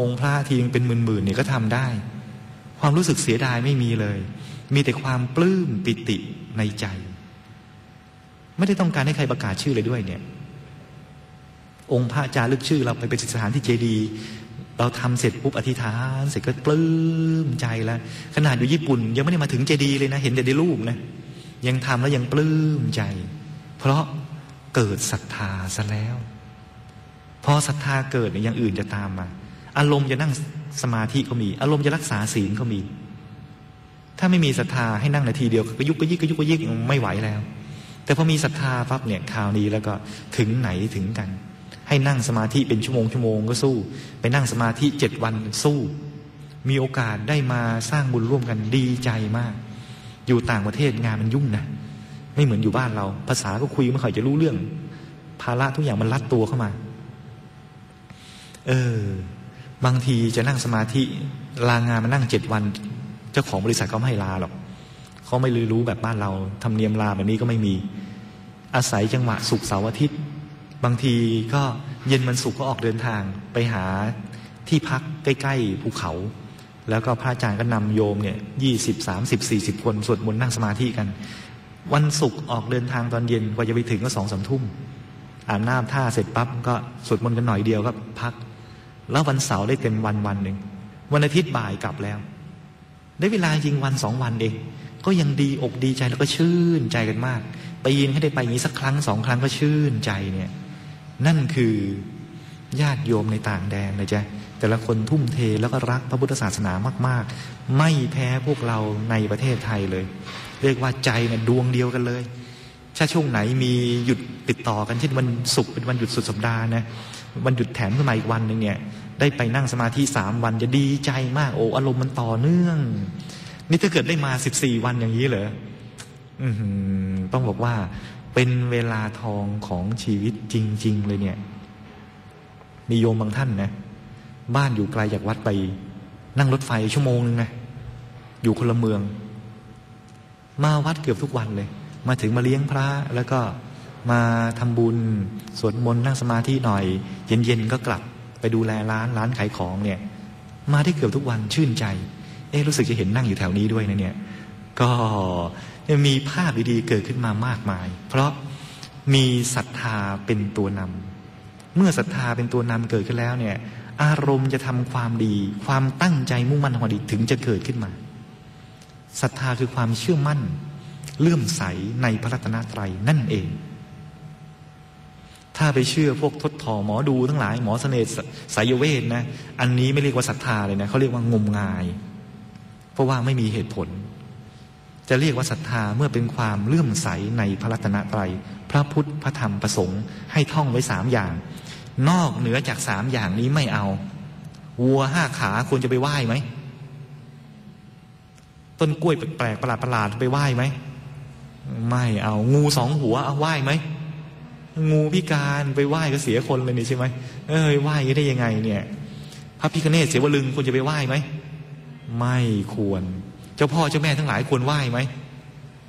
องค์พระทีนึงเป็นหมื่นๆเนี่ยก็ทำได้ ความรู้สึกเสียดายไม่มีเลย มีแต่ความปลื้มปิติในใจ ไม่ได้ต้องการให้ใครประกาศชื่อเลยด้วยเนี่ย องค์พระจารึกชื่อ เราไปเป็นสถานที่เจดีย์เราทำเสร็จปุ๊บอธิษฐาน เสร็จก็ปลื้มใจแล้ว ขนาดอยู่ญี่ปุ่น ยังไม่ได้มาถึงเจดีย์เลยนะ เห็นแต่ในรูปนะ ยังทำแล้วยังปลื้มใจ เพราะเกิดศรัทธาซะแล้ว พอศรัทธาเกิดเนี่ยอย่างอื่นจะตามมา อารมณ์จะนั่งสมาธิก็มี อารมณ์จะรักษาศีลก็มี ถ้าไม่มีศรัทธาให้นั่งนาทีเดียวก็ยุกก็ยิกก็ยุกก็ยิกไม่ไหวแล้ว แต่พอมีศรัทธาปั๊บเนี่ยคราวนี้แล้วก็ถึงไหนถึงกัน ให้นั่งสมาธิเป็นชั่วโมงชั่วโมงก็สู้ ไปนั่งสมาธิเจ็ดวันสู้ มีโอกาสได้มาสร้างบุญร่วมกันดีใจมาก อยู่ต่างประเทศงานมันยุ่งนะไม่เหมือนอยู่บ้านเรา ภาษาก็คุยไม่ค่อยจะรู้เรื่อง ภาระทุกอย่างมันลัดตัวเข้ามา เออ บางทีจะนั่งสมาธิลางานมานั่งเจ็ดวัน เจ้าของบริษัทก็ไม่ให้ลาหรอกเขาไม่รู้แบบบ้านเราทำเนียมลาแบบนี้ก็ไม่มี อาศัยจังหวะสุกเสาร์อาทิตย์ บางทีก็เย็นมันสุกก็ออกเดินทางไปหาที่พักใกล้ๆภูเขา แล้วก็พระอาจารย์ก็นำโยมเนี่ยยี่สิบสามสิบสี่สิบคนสวดมนต์นั่งสมาธิกัน วันศุกร์ออกเดินทางตอนเย็นกว่าจะไปถึงก็สองสามทุ่มอาบน้ำท่าเสร็จปั๊บก็สวดมนต์กันหน่อยเดียวก็พัก แล้ววันเสาร์ได้เต็มวันวันหนึ่งวันอาทิตย์บ่ายกลับแล้ว ได้เวลาจริงวันสองวันเองก็ยังดีอกดีใจแล้วก็ชื่นใจกันมาก ไปยินให้ได้ไปอย่างนี้สักครั้งสองครั้งก็ชื่นใจเนี่ย นั่นคือญาติโยมในต่างแดนนะจ๊ะแต่ละคนทุ่มเทแล้วก็รักพระพุทธศาสนามาก ๆ ไม่แพ้พวกเราในประเทศไทยเลย เรียกว่าใจเนี่ยดวงเดียวกันเลยถ้าช่วงไหนมีหยุดติดต่อกันเช่นวันศุกร์เป็นวันหยุดสุดสัปดาห์นะ วันหยุดแถมขึ้นมาอีกวันหนึ่งเนี่ย ได้ไปนั่งสมาธิสามวันจะดีใจมาก โอ้อารมณ์มันต่อเนื่อง นี่ถ้าเกิดได้มาสิบสี่วันอย่างนี้เหรอต้องบอกว่า เป็นเวลาทองของชีวิตจริง ๆ เลยเนี่ย มีโยมบางท่านนะบ้านอยู่ไกลจากวัดไป นั่งรถไฟชั่วโมงนึงนะอยู่คนละเมือง มาวัดเกือบทุกวันเลย มาถึงมาเลี้ยงพระแล้วก็ มาทำบุญสวดมนต์นั่งสมาธิหน่อย เย็นๆก็กลับไปดูแลร้านร้านขายของเนี่ย มาได้เกือบทุกวันชื่นใจ เอ๊รู้สึกจะเห็นนั่งอยู่แถวนี้ด้วยนะเนี่ย ก็มีภาพดีๆเกิดขึ้นมามากมาย เพราะมีศรัทธาเป็นตัวนำเมื่อศรัทธาเป็นตัวนำเกิดขึ้นแล้วเนี่ย อารมณ์จะทำความดี ความตั้งใจมุ่งมั่นของดีถึงจะเกิดขึ้นมาศรัทธาคือความเชื่อมั่น เลื่อมใสในพระรัตนตรัยนั่นเอง ถ้าไปเชื่อพวกทดทอหมอดูทั้งหลายหมอเสน่ห์สายเวทนะ อันนี้ไม่เรียกว่าศรัทธาเลยนะเขาเรียกว่างมงาย เพราะว่าไม่มีเหตุผล จะเรียกว่าศรัทธาเมื่อเป็นความเลื่อมใสในพระรัตนตรัย พระพุทธพระธรรมประสงค์ให้ท่องไว้สามอย่าง นอกเหนือจากสามอย่างนี้ไม่เอา วัวห้าขาควรจะไปไหว้ไหมต้นกล้วยแปลกประหลาดประหลาดไปไหว้ไหมไม่เอางูสองหัวเอาไหว้ไหม งูพิการไปไหว้ก็เสียคนเลยนี่ใช่ไหมเอ้ยไหว้ได้ยังไง เนี่ย พระพิคเนศเสวลึงควรจะไปไหว้ไหมไม่ควร เจ้าพ่อเจ้าแม่ทั้งหลายควรไหว้ไหม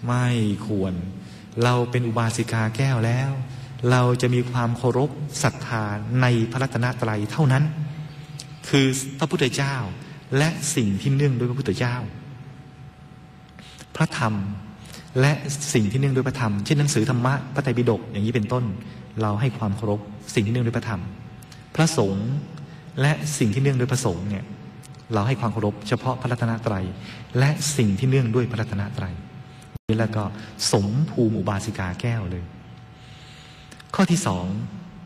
ไม่ควร เราเป็นอุบาสิกาแก้วแล้ว เราจะมีความเคารพศรัทธาในพระรัตนตรัยเท่านั้น คือพระพุทธเจ้าและสิ่งที่เนื่องด้วยพระพุทธเจ้า พระธรรม และสิ่งที่เนื่องด้วยพระธรรมเช่นหนังสือธรรมะพระไตรปิฎกอย่างนี้เป็นต้น เราให้ความเคารพสิ่งที่เนื่องด้วยพระธรรม พระสงฆ์และสิ่งที่เนื่องด้วยพระสงฆ์เนี่ยเราให้ความเคารพเฉพาะพระรัตนตรัย และสิ่งที่เนื่องด้วยพระรัตนตรัยนี่แล้วก็สมภูมิอุบาสิกาแก้วเลย ข้อที่สอง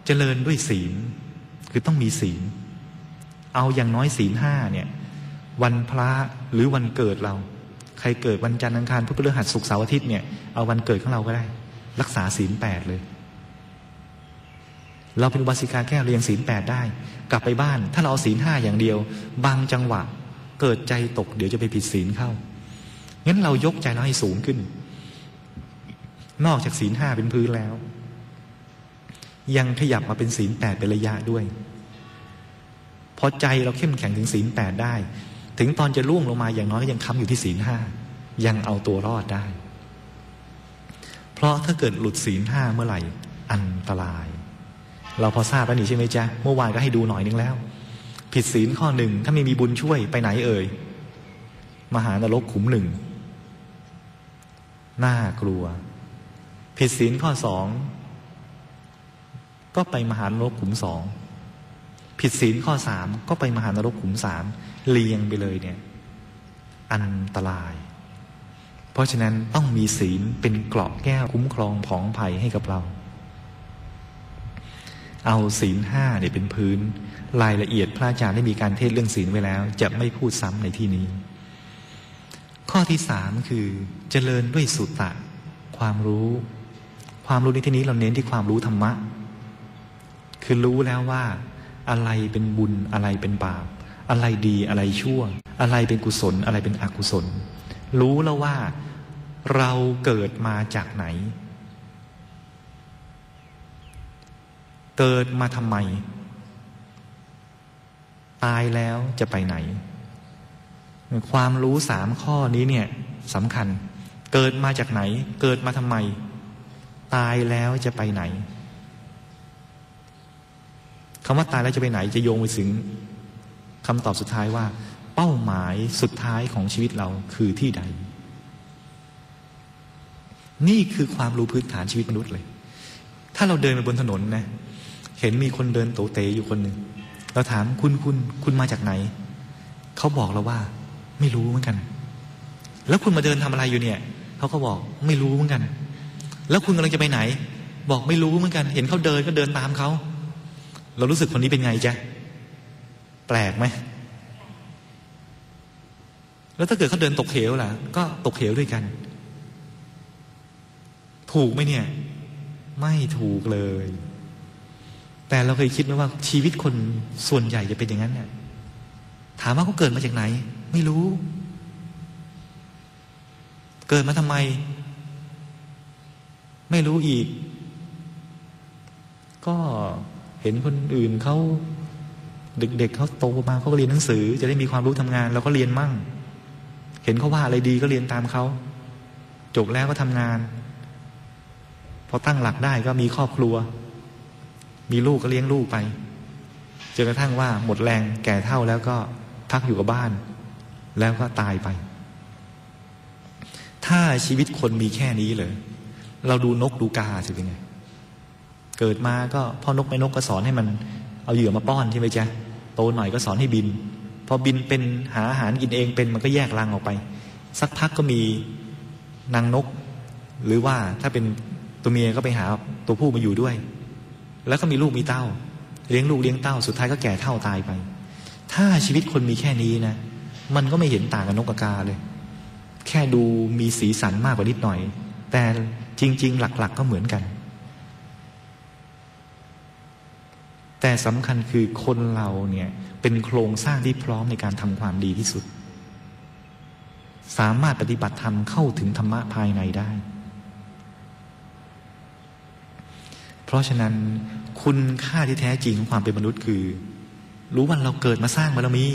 เจริญด้วยศีลคือต้องมีศีล เอาอย่างน้อยศีลห้าเนี่ย วันพระหรือวันเกิดเรา ใครเกิดวันจันทร์อังคารพุธพฤหัสศุกร์เสาร์อาทิตย์เนี่ยเอาวันเกิดของเราก็ได้ รักษาศีลแปดเลย เราเป็นบาสิกาแก้วเรียงศีลแปดได้ กลับไปบ้าน ถ้าเราเอาศีลห้าอย่างเดียว บางจังหวะเกิดใจตก เดี๋ยวจะไปผิดศีลเข้างั้นเรายกใจเราให้สูงขึ้น นอกจากศีลห้าเป็นพื้นแล้ว ยังขยับมาเป็นศีลแปดเป็นระยะด้วยพอใจเราเข้มแข็งถึงศีลแปดได้ ถึงตอนจะล่วงลงมาอย่างน้อยก็ยังค้ำอยู่ที่ศีลห้ายังเอาตัวรอดได้ เพราะถ้าเกิดหลุดศีลห้าเมื่อไหร่อันตราย เราพอทราบแล้วนี่ใช่ไหมจ๊ะเมื่อวานก็ให้ดูหน่อยนึงแล้ว ผิดศีลข้อหนึ่งถ้าไม่มีบุญช่วยไปไหนเอ่ยมหานรกขุมหนึ่งน่ากลัว ผิดศีลข้อสองก็ไปมหานรกขุมสองผิดศีลข้อสามก็ไปมหานรกขุมสาม เลียงไปเลยเนี่ยอันตราย เพราะฉะนั้นต้องมีศีลเป็นเกราะแก้วคุ้มครองผองภัยให้กับเรา เอาศีลห้าเนี่ยเป็นพื้น รายละเอียดพระอาจารย์ได้มีการเทศเรื่องศีลไว้แล้ว จะไม่พูดซ้ำในที่นี้ ข้อที่สามคือเจริญด้วยสุตตะ ความรู้ ความรู้ในที่นี้เราเน้นที่ความรู้ธรรมะ คือรู้แล้วว่าอะไรเป็นบุญอะไรเป็นบาป อะไรดีอะไรชั่ว อะไรเป็นกุศล อะไรเป็นอกุศล รู้แล้วว่าเราเกิดมาจากไหน เกิดมาทำไม ตายแล้วจะไปไหน ความรู้สามข้อนี้เนี่ยสำคัญ เกิดมาจากไหน เกิดมาทำไม ตายแล้วจะไปไหนคำว่าตายแล้วจะไปไหน จะโยงไปถึง คำตอบสุดท้ายว่า เป้าหมายสุดท้ายของชีวิตเราคือที่ใด นี่คือความรู้พื้นฐานชีวิตมนุษย์เลย ถ้าเราเดินไปบนถนนนะ เห็นมีคนเดินโตเตอยู่คนหนึ่งเราถามคุณคุณคุณมาจากไหน เขาบอกเราว่า ไม่รู้เหมือนกัน แล้วคุณมาเดินทำอะไรอยู่เนี่ยเขาก็บอกไม่รู้เหมือนกัน แล้วคุณกำลังจะไปไหน บอกไม่รู้เหมือนกัน เห็นเขาเดินก็เดินตามเขาเรารู้สึกคนนี้เป็นไงจ๊ะ แปลกไหม แล้วถ้าเกิดเขาเดินตกเหวล่ะ ก็ตกเหวด้วยกัน ถูกไหมเนี่ย ไม่ถูกเลย แต่เราเคยคิดไหมว่าชีวิตคนส่วนใหญ่จะเป็นอย่างนั้นเนี่ยถามว่าเขาเกิดมาจากไหน ไม่รู้ เกิดมาทำไม ไม่รู้อีก ก็เห็นคนอื่นเขา เด็กๆเขาโตมาเขาก็เรียนหนังสือ จะได้มีความรู้ทำงานเราก็เรียนมั่ง เห็นเขาว่าอะไรดีก็เรียนตามเขาจบแล้วก็ทำงาน พอตั้งหลักได้ก็มีครอบครัว มีลูกก็เลี้ยงลูกไปจนกระทั่งว่าหมดแรงแก่เท่าแล้วก็พักอยู่กับบ้าน แล้วก็ตายไป ถ้าชีวิตคนมีแค่นี้เลย เราดูนกดูกาสิเป็นไงเกิดมาก็พ่อนกแม่นกก็สอนให้มันเอาเหยื่อมาป้อนใช่ไหมจ๊ะ โตหน่อยก็สอนให้บิน พอบินเป็นหาอาหารกินเองเป็นมันก็แยกรังออกไป สักพักก็มีนางนก หรือว่าถ้าเป็นตัวเมียก็ไปหาตัวผู้มาอยู่ด้วย แล้วก็มีลูกมีเต้า เลี้ยงลูกเลี้ยงเต้า สุดท้ายก็แก่เท่าตายไป ถ้าชีวิตคนมีแค่นี้นะ มันก็ไม่เห็นต่างกับนกกระกาเลย แค่ดูมีสีสันมากกว่านิดหน่อย แต่จริง ๆ หลัก ๆกก็เหมือนกัน แต่สำคัญคือคนเราเนี่ยเป็นโครงสร้างที่พร้อมในการทำความดีที่สุด สามารถปฏิบัติธรรมเข้าถึงธรรมะภายในได้ เพราะฉะนั้นคุณค่าที่แท้จริงของความเป็นมนุษย์คือ รู้ว่าเราเกิดมาสร้างบารมี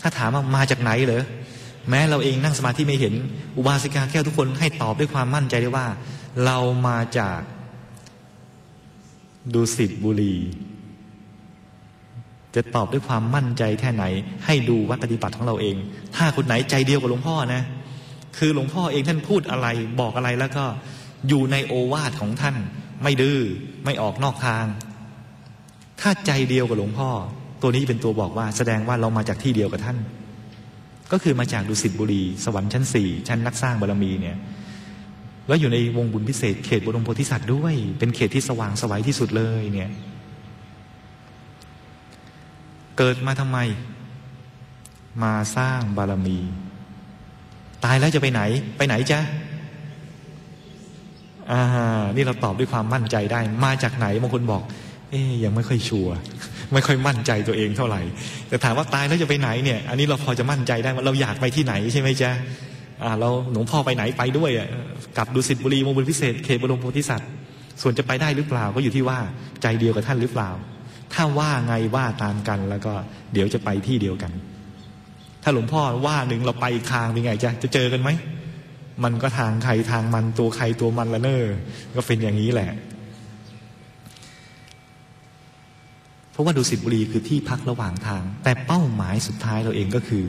ถ้าถามว่ามาจากไหนเหรอแม้เราเองนั่งสมาธิไม่เห็น อุบาสิกาแก้วทุกคนให้ตอบด้วยความมั่นใจได้ว่า เรามาจากดูสิทบุรี จะตอบด้วยความมั่นใจแค่ไหน ให้ดูวัดปฏิบัติของเราเอง ถ้าคนไหนใจเดียวกับหลวงพ่อนะ คือหลวงพ่อเองท่านพูดอะไรบอกอะไรแล้วก็อยู่ในโอวาทของท่าน ไม่ดื้อไม่ออกนอกทาง ถ้าใจเดียวกับหลวงพ่อ ตัวนี้เป็นตัวบอกว่าแสดงว่าเรามาจากที่เดียวกับท่าน ก็คือมาจากดุสิตบุรี สวรรค์ชั้นสี่ชั้นนักสร้างบารมีเนี่ยแล้วอยู่ในวงบุญพิเศษเขตบรมโพธิสัตว์ด้วย เป็นเขตที่สว่างสวัยที่สุดเลยเนี่ย เกิดมาทำไม มาสร้างบารมี ตายแล้วจะไปไหน ไปไหนจ๊ะอ่านี่เราตอบด้วยความมั่นใจได้ มาจากไหนบางคนบอก เอ๊ยยังไม่ค่อยชัวร์ไม่ค่อยมั่นใจตัวเองเท่าไหร่ แต่ถามว่าตายแล้วจะไปไหนเนี่ย อันนี้เราพอจะมั่นใจได้ว่าเราอยากไปที่ไหนใช่ไหมจ๊ะอ่าเราหลวงพ่อไปไหนไปด้วยอะกลับดุสิตบุรีมงคลพิเศษเขตบรมโพธิสัตว์ส่วนจะไปได้หรือเปล่าก็อยู่ที่ว่าใจเดียวกับท่านหรือเปล่า ถ้าว่าไงว่าตามกันแล้วก็เดี๋ยวจะไปที่เดียวกัน ถ้าหลวงพ่อว่าหนึ่งเราไปอีกทางเป็นไงจะจะเจอกันไหมมันก็ทางใครทางมันตัวใครตัวมันละเนอก็เป็นอย่างนี้แหละ เพราะว่าดุสิบุรีคือที่พักระหว่างทาง แต่เป้าหมายสุดท้ายเราเองก็คือ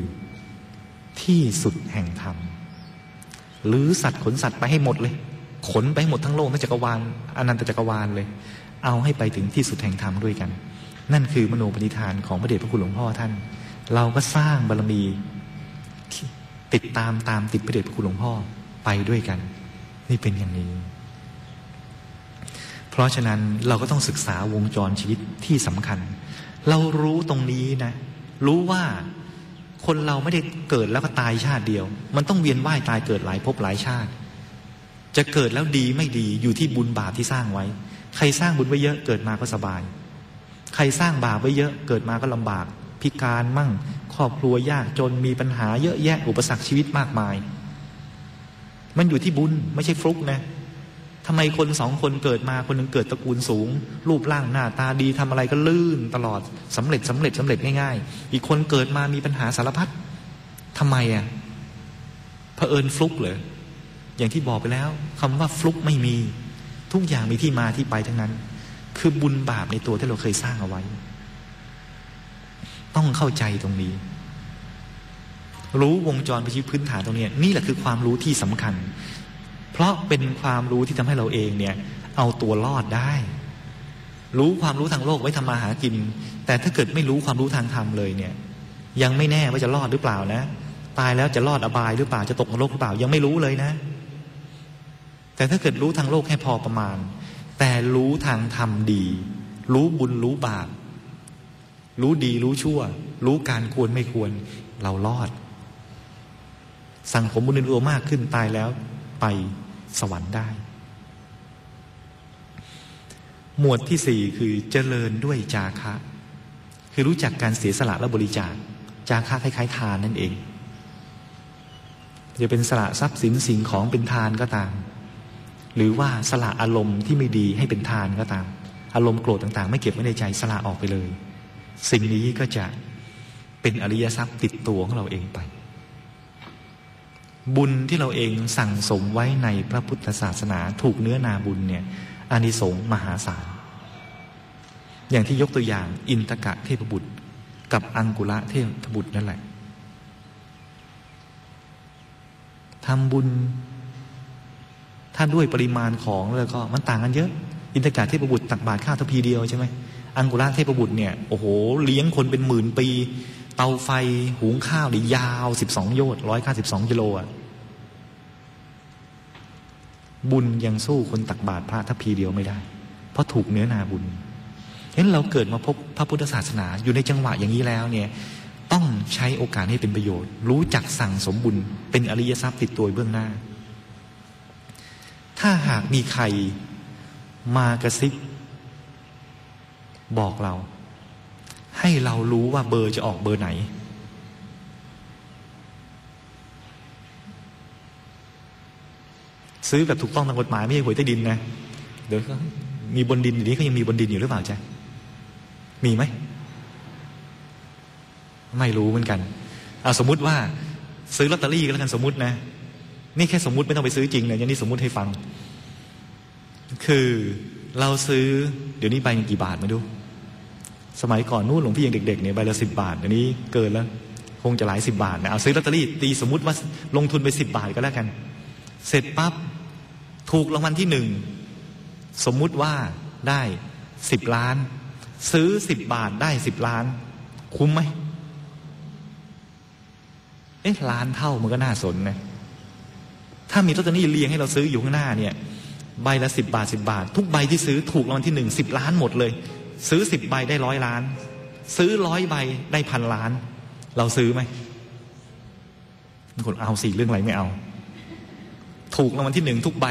ที่สุดแห่งธรรมหรือสัตว์ขนสัตว์ไปให้หมดเลย ขนไปให้หมดทั้งโลกทั้งจักรวาลอนันตจักรวาลเลย เอาให้ไปถึงที่สุดแห่งธรรมด้วยกัน นั่นคือมโนปณิธานของพระเดชพระคุณหลวงพ่อท่าน เราก็สร้างบารมี ติดตามตามติดพระเดชพระคุณหลวงพ่อไปด้วยกัน นี่เป็นอย่างนี้ เพราะฉะนั้นเราก็ต้องศึกษาวงจรชีวิตที่สำคัญ เรารู้ตรงนี้นะ รู้ว่าคนเราไม่ได้เกิดแล้วก็ตายชาติเดียว มันต้องเวียนว่ายตายเกิดหลายภพหลายชาติ จะเกิดแล้วดีไม่ดีอยู่ที่บุญบาปที่สร้างไว้ ใครสร้างบุญไว้เยอะเกิดมาก็สบาย ใครสร้างบาปไว้เยอะเกิดมาก็ลำบาก พิการมั่ง ครอบครัวยากจนมีปัญหาเยอะแยะอุปสรรคชีวิตมากมาย มันอยู่ที่บุญไม่ใช่ฟลุกนะทำไมคนสองคนเกิดมาคนหนึ่งเกิดตระกูลสูง รูปร่างหน้าตาดีทำอะไรก็ลื่นตลอดสำเร็จสำเร็จสำเร็จง่ายๆ อีกคนเกิดมามีปัญหาสารพัดทำไมอะเผอิญฟลุกเหรออย่างที่บอกไปแล้วคำว่าฟลุกไม่มี ทุกอย่างมีที่มาที่ไปทั้งนั้น คือบุญบาปในตัวที่เราเคยสร้างเอาไว้ ต้องเข้าใจตรงนี้ รู้วงจรชีวิตพื้นฐานตรงนี้ นี่แหละคือความรู้ที่สำคัญ เพราะเป็นความรู้ที่ทำให้เราเองเนี่ย เอาตัวรอดได้ รู้ความรู้ทางโลกไว้ทำมาหากิน แต่ถ้าเกิดไม่รู้ความรู้ทางธรรมเลยเนี่ย ยังไม่แน่ว่าจะรอดหรือเปล่านะ ตายแล้วจะรอดอบายหรือเปล่าจะตกนรกหรือเปล่ายังไม่รู้เลยนะ แต่ถ้าเกิดรู้ทางโลกแค่พอประมาณ แต่รู้ทางธรรมดี รู้บุญรู้บาป รู้ดีรู้ชั่ว รู้การควรไม่ควร เรารอด สั่งผมบุญอื่นๆมากขึ้นตายแล้ว ไปสวรรค์ได้ หมวดที่สี่คือเจริญด้วยจาคะ คือรู้จักการเสียสละและบริจาค จาคะคล้ายๆทานนั่นเอง จะเป็นสละทรัพย์สินสิ่งของเป็นทานก็ตาม หรือว่าสละอารมณ์ที่ไม่ดีให้เป็นทานก็ตาม อารมณ์โกรธต่างๆ ไม่เก็บไว้ในใจสละออกไปเลย สิ่งนี้ก็จะเป็นอริยทรัพย์ติดตัวของเราเองไป บุญที่เราเองสั่งสมไว้ในพระพุทธศาสนาถูกเนื้อนาบุญเนี่ยอานิสงส์มหาศาล อย่างที่ยกตัวอย่างอินทกะเทพบุตร กับอังกุระเทพบุตรนั่นแหละทำบุญ ถ้าด้วยปริมาณของแล้วก็มันต่างกันเยอะ อินทกะเทพบุตรตักบาตรข้าวทพีเดียวใช่ไหมอังกุระเทพบุตรเนี่ยโอ้โหเลี้ยงคนเป็นหมื่นปี เตาไฟหุงข้าวนี่ยาวสิบสองโยชน์ร้อยเก้าสิบสองกิโลอะบุญยังสู้คนตักบาตรพระทัพพีเดียวไม่ได้ เพราะถูกเนื้อนาบุญเห็นเราเกิดมาพบพระพุทธศาสนาอยู่ในจังหวะอย่างนี้แล้วเนี่ยต้องใช้โอกาสให้เป็นประโยชน์ รู้จักสั่งสมบุญเป็นอริยทรัพย์ติดตัวเบื้องหน้า ถ้าหากมีใครมากระซิบบอกเรา ให้เรารู้ว่าเบอร์จะออกเบอร์ไหน ซื้อแบบถูกต้องตามกฎหมายไม่ใช่หวยใต้ดินนะ เดี๋ยวมีบนดินอยู่นี้เขายังมีบนดินอยู่หรือเปล่าจ๊ะมีไหม ไม่รู้เหมือนกันเอาสมมุติว่า ซื้อลอตเตอรี่ก็แล้วกันสมมตินะ นี่แค่สมมติไม่ต้องไปซื้อจริงนะยังนี่สมมติให้ฟัง คือเราซื้อเดี๋ยวนี้ใบกี่บาทมาดู สมัยก่อนนู้นหลวงพี่ยังเด็กๆเนี่ยใบละสิบบาทเดี๋ยวนี้เกินแล้ว คงจะหลายสิบบาทนะเอาซื้อลอตเตอรี่ตีสมมติว่าลงทุนไปสิบบาทก็แล้วกัน เสร็จปั๊บถูกรางวัลที่หนึ่งสมมุติว่าได้สิบล้าน ซื้อสิบบาทได้สิบล้าน คุ้มไหมเอ๊ะล้านเท่ามันก็น่าสนนะ ถ้ามีลอตเตอรี่เรียงให้เราซื้ออยู่ข้างหน้าเนี่ยใบละสิบบาทสิบาท ทุกใบที่ซื้อถูกรางวัลที่หนึ่งสิบล้านหมดเลย ซื้อสิบใบได้ร้อยล้าน ซื้อร้อยใบได้พันล้าน เราซื้อไหมคนเอาสี่เรื่องอะไรไม่เอา ถูกรางวัลที่หนึ่งทุกใบ